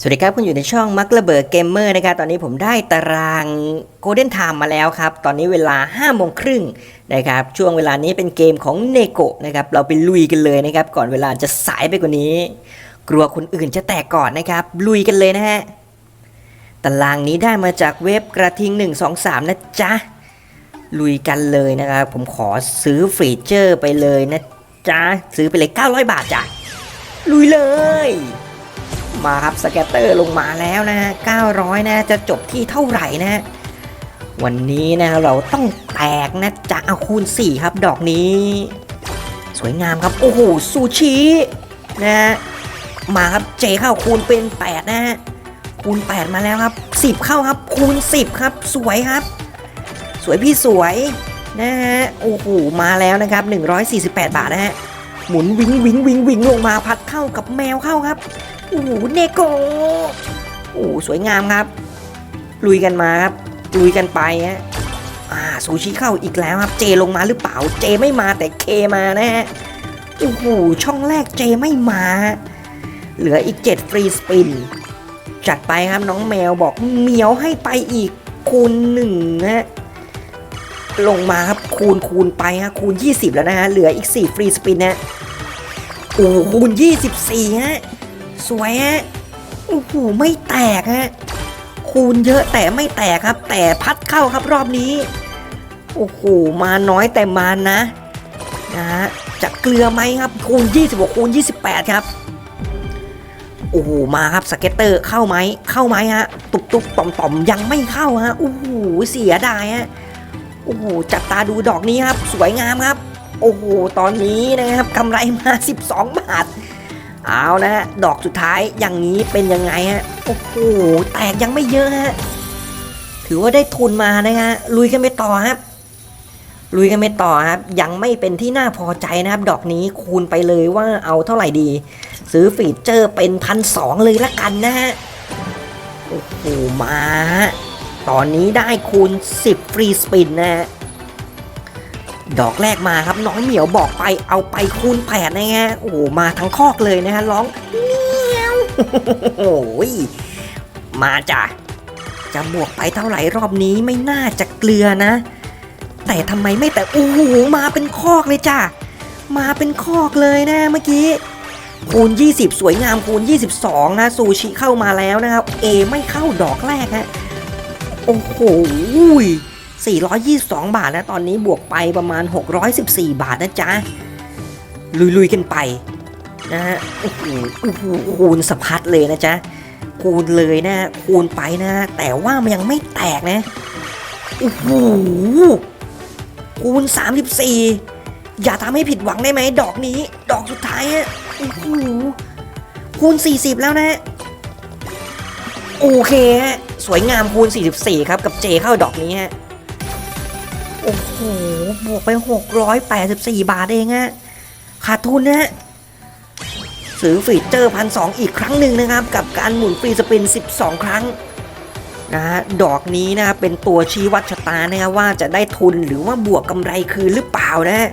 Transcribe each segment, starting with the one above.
สวัสดีครับ คุณอยู่ในช่องมักระเบิดเกมเมอร์นะครับ ตอนนี้ผมได้ตารางโกลเด้นไทม์มาแล้วครับ ตอนนี้เวลา5โมงครึ่งนะครับ ช่วงเวลานี้เป็นเกมของเนโกะนะครับ เราไปลุยกันเลยนะครับ ก่อนเวลาจะสายไปกว่านี้ กลัวคนอื่นจะแตกก่อนนะครับ ลุยกันเลยนะฮะ ตารางนี้ได้มาจากเว็บกระทิง 123 นะจ๊ะ ลุยกันเลยนะครับ ผมขอซื้อฟีเจอร์ไปเลยนะจ๊ะ ซื้อไปเลย 900 บาทจ้ะ ลุยเลย มาครับสแกตเตอร์ลงมาแล้วนะฮะ900 นะ จะจบที่เท่าไหร่นะ วันนี้นะเราต้องแตกนะจะเอาคูณ 4 ครับ ดอกนี้ สวยงามครับ โอ้โหซูชินะฮะมาครับเจเข้าคูณเป็น 8 นะฮะคูณ 8 มาแล้วครับ 10 เข้าครับคูณ 10 ครับ สวยครับ สวยพี่สวยนะฮะโอ้โหมาแล้วนะครับ 148 บาทนะฮะหมุนวิงวิงวิงวิงลงมาพัดเข้ากับแมวเข้าครับ โอ้โหเนโกโอ้โหสวยงามครับ ลุยกันมาครับ ลุยกันไปฮะอ่าซูชิเข้าอีกแล้วครับ เจลงมาหรือเปล่า เจไม่มาแต่เคมานะฮะ โอ้โห ช่องแรกเจไม่มา เหลืออีก 7 ฟรีสปิน จัดไปครับน้องแมวบอกเหมียวให้ไปอีกคูณหนึ่งฮะ ลงมาครับคูณคูณไปฮะคูณ 20 แล้วนะฮะ เหลืออีก 4 ฟรีสปินนะโอ้โหคูณ 24ฮะ สวยฮะโอ้โหไม่แตกฮะคูณเยอะแต่ไม่แตกครับ แต่พัดเข้าครับรอบนี้โอ้โหมาน้อยแต่มานะนะฮะจะเกลือไหมครับ คูณ26คูณ28 ครับโอ้โหมาครับสเก็ตเตอร์เข้าไหมเข้าไหมฮะตุบตุบต่อมต่อมยังไม่เข้าฮะโอ้โหเสียดายฮะโอ้โหจับตาดูดอกนี้ครับ สวยงามครับ โอ้โหตอนนี้นะครับกำไรมา 12 บาท เอานะฮะดอกสุดท้ายอย่างนี้เป็นยังไงฮะโอ้โหแตกยังไม่เยอะฮะถือว่าได้ทุนมานะฮะลุยกันไปต่อครับลุยกันไปต่อครับ ยังไม่เป็นที่น่าพอใจนะครับ ดอกนี้คูณไปเลยว่าเอาเท่าไหร่ดี ซื้อฟีเจอร์เป็นพันสองเลยละกันนะฮะโอ้โหมา ตอนนี้ได้คูณ 10 ฟรีสปินนะฮะ ดอกแรกมาครับน้องเหมียวบอกไปเอาไปคูณแปดนะฮะโอ้มาทั้งคอกเลยนะฮะร้องเมียวโอ้ยมาจ้ะจะบวกไปเท่าไหร่รอบนี้ไม่น่าจะเกลือนะ แต่ทำไมไม่แต่โอ้โหมาเป็นคอกเลยจ้ะมาเป็นคอกเลยนะเมื่อกี้คูณ 20 สวยงามคูณ 22 นะซูชิเข้ามาแล้วนะครับเอไม่เข้าดอกแรกฮะโอ้โห 422 บาทนะตอนนี้บวกไปประมาณ 614 บาทนะจ๊ะ ลุยๆกันไปนะฮะโอ้โหคูณสะพัดเลยนะจ๊ะ คูณเลยนะ คูณไปนะ แต่ว่ามันยังไม่แตกนะโอ้โหคูณ 34 อย่าทำให้ผิดหวังได้ไหม ดอกนี้ ดอกสุดท้ายฮะโอ้โหคูณ 40 แล้วนะโอเคฮะสวยงามคูณ 44 ครับ กับเจเข้าดอกนี้ฮะ อ้โหบวกไป 684 บาทเองฮะขาดทุนนะฮะซื้อฟีเจอร์พันสอีกครั้งหนึ่งนะครับ กับการหมุนฟรีสปิน 12 ครั้งนะฮะดอกนี้นะเป็นตัวชี้วัดชะตานะครับว่าจะได้ทุนหรือว่าบวกกำไรคืนหรือเปล่านะฮะ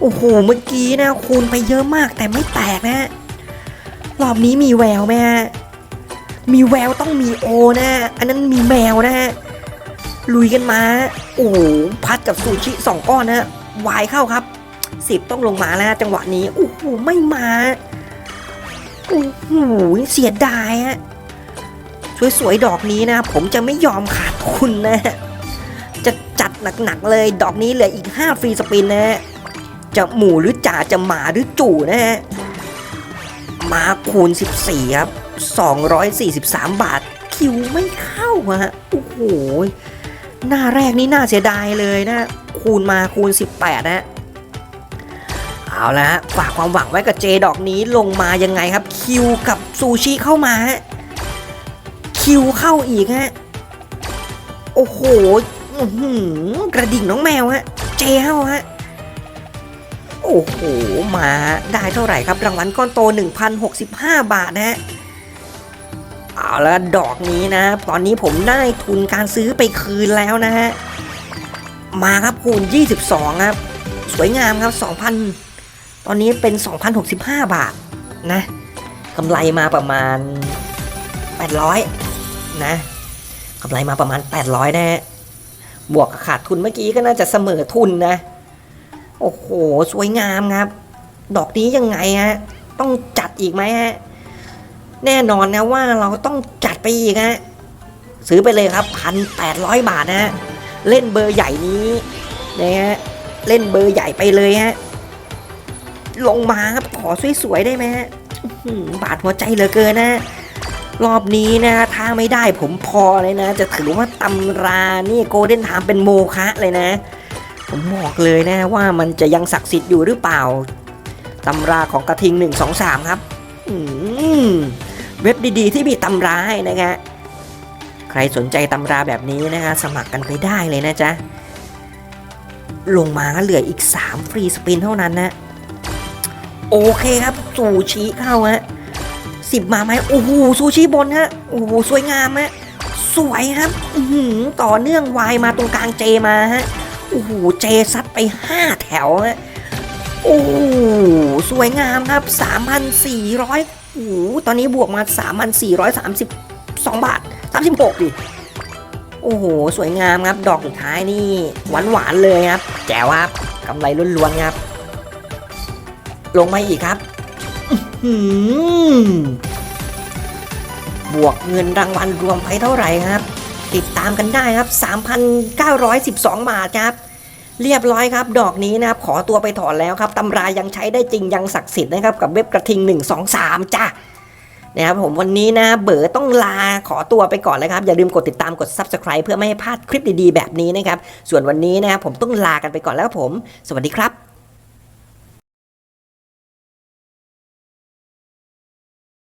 โอ้โห เมื่อกี้นะคูณไปเยอะมากแต่ไม่แตกนะฮะรอบนี้มีแววไหมฮะมีแววต้องมีโอนะ อันนั้นมีแมวนะฮะ ลุยกันมา โอ้โหพัดกับซูชิสองก้อนนะฮะวายเข้าครับสิบต้องลงมาแล้วจังหวะนี้โอ้โหไม่มาโอ้โหเสียดายฮะสวยๆดอกนี้นะ ผมจะไม่ยอมขาดทุนนะฮะจะจัดหนักๆเลย ดอกนี้เหลืออีก 5 ฟรีสปินนะฮะจะหมูหรือจ่าจะหมาหรือจู่นะฮะมาคูณ 14 ครับ 243 บาท คิวไม่เข้าฮะโอ้โห หน้าแรกนี่น่าเสียดายเลยนะ คูณมาคูณ 18 นะเอาละฝากความหวังไว้กับเจดอกนี้ลงมายังไงครับ คิวกับซูชิเข้ามาฮะคิวเข้าอีกฮะโอ้โหกระดิ่งน้องแมวฮะ เจเข้าฮะโอ้โห มาได้เท่าไหร่ครับ รางวัลก้อนโต 1,065 บาทนะฮะ เอาละดอกนี้นะ ตอนนี้ผมได้ทุนการซื้อไปคืนแล้วนะฮะ มาครับคูณ 22 ครับ สวยงามครับ 2,000 ตอนนี้เป็น 2,065 บาทนะกำไรมาประมาณ 800 นะกำไรมาประมาณ 800 นะฮะ บวกขาดทุนเมื่อกี้ก็น่าจะเสมอทุนนะ โอ้โห สวยงามครับ ดอกนี้ยังไงฮะ ต้องจัดอีกไหมฮะ แน่นอนนะว่าเราต้องจัดไปอีกฮะซื้อไปเลยครับพันแปดร้อยบาทนะฮะเล่นเบอร์ใหญ่นี้นะฮะเล่นเบอร์ใหญ่ไปเลยฮะลงมาครับขอสวยๆได้ไหมฮะบาดหัวใจเหลือเกินนะ รอบนี้นะถ้าไม่ได้ผมพอเลยนะ จะถือว่าตำรานี่โกลเด้นไทม์เป็นโมฆะเลยนะ ผมบอกเลยนะว่ามันจะยังศักดิ์สิทธิ์อยู่หรือเปล่าตำราของกระทิง1 2 3ครับ อืม เว็บดีๆ ที่มีตำราให้นะฮะใครสนใจตำราแบบนี้นะฮะสมัครกันไปได้เลยนะจ๊ะ ลงมาเหลืออีก 3 ฟรีสปินเท่านั้นนะ โอเคครับซูชิเข้าฮะสิบมาไหมโอ้โหซูชิบนฮะโอ้โหสวยงามฮะสวยครับอื้อหือต่อเนื่องวายมาตรงกลางเจมาฮะโอ้โหเจซัดไป 5 แถวฮะโอ้โหสวยงามครับ 3,400 โอ้โหตอนนี้บวกมา 3,432 บาท 36ดิ โอ้โห สวยงามครับ ดอกสุดท้ายนี่หวานหวานๆเลยครับ แจ๋วครับกำไรล้วนๆครับ ลงมาอีกครับบวกเงินรางวัลรวมไปเท่าไหร่ครับ ติดตามกันได้ครับ 3,912 บาทครับ เรียบร้อยครับ ดอกนี้นะครับ ขอตัวไปถอนแล้วครับตำรายังใช้ได้จริงยังศักดิ์สิทธิ์นะครับ กับเว็บกระทิง 123 จ้านะครับผมวันนี้นะเบ๋อต้องลาขอตัวไปก่อนเลยครับ อย่าลืมกดติดตามกด Subscribe เพื่อไม่ให้พลาดคลิปดีๆ แบบนี้นะครับ ส่วนวันนี้นะครับผมต้องลากันไปก่อนแล้วผม สวัสดีครับ